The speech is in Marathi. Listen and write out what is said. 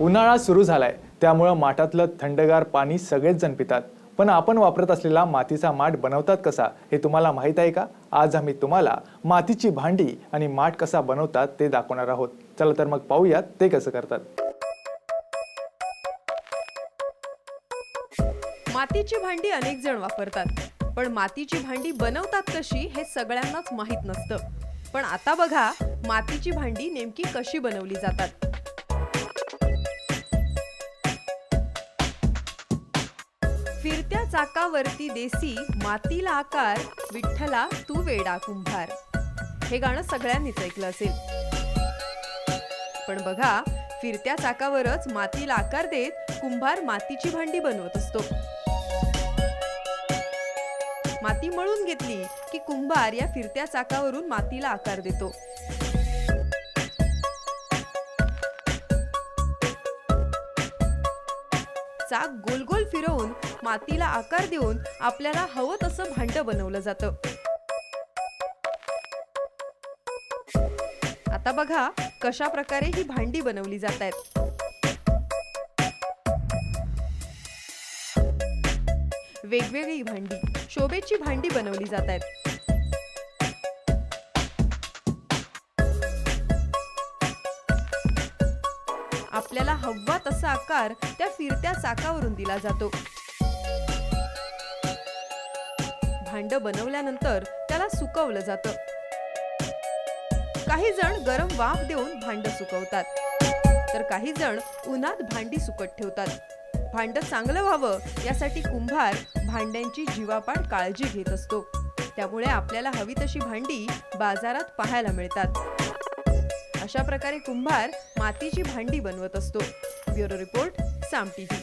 उन्हाळा सुरू झालाय. त्यामुळं माठातलं थंडगार पाणी सगळेच जण पितात. पण आपण वापरत असलेला मातीचा माठ बनवतात कसा हे तुम्हाला माहीत आहे का? आज आम्ही तुम्हाला मातीची भांडी आणि माठ कसा बनवतात ते दाखवणार आहोत. चला तर मग पाहूयात ते कसं करतात. मातीची भांडी अनेक जण वापरतात. पण मातीची भांडी बनवतात कशी हे सगळ्यांनाच माहीत नसतं. पण आता बघा मातीची भांडी नेमकी कशी बनवली जातात. फिरत्या चाकावरती देसी मातीला आकार विठ्ठला तू वेडा कुंभार. हे गाणं सगळ्यांनीच ऐकलं असेल. पण बघा फिरत्या चाकावरच मातीला आकार देत कुंभार मातीची भांडी बनवत असतो. माती मळून घेतली की कुंभार या फिरत्या चाकावरून मातीला आकार देतो. चाक गोल गोल फिरवून मातीला आकार देऊन आपल्याला हवं तसं भांड बनवलं जातं. आता बघा कशा प्रकारे ही भांडी बनवली जात आहेत. वेगवेगळी भांडी शोभेची भांडी बनवली जात आहेत. आपल्याला हवा तसा आकार त्या फिरत्या चाकावरून दिला जातो. भांड बनवल्यानंतर त्याला सुकवलं जातं. काही जण गरम वाफ देऊन भांड सुकवतात. तर काही जण उन्हात भांडी सुकत ठेवतात. भांड चांगलं व्हावं यासाठी कुंभार भांड्यांची जीवापाड काळजी घेत असतो. त्यामुळे आपल्याला हवी तशी भांडी बाजारात पाहायला मिळतात. अशा प्रकारे कुंभार मातीची भांडी बनवत असतो. Bureau report Saam TV.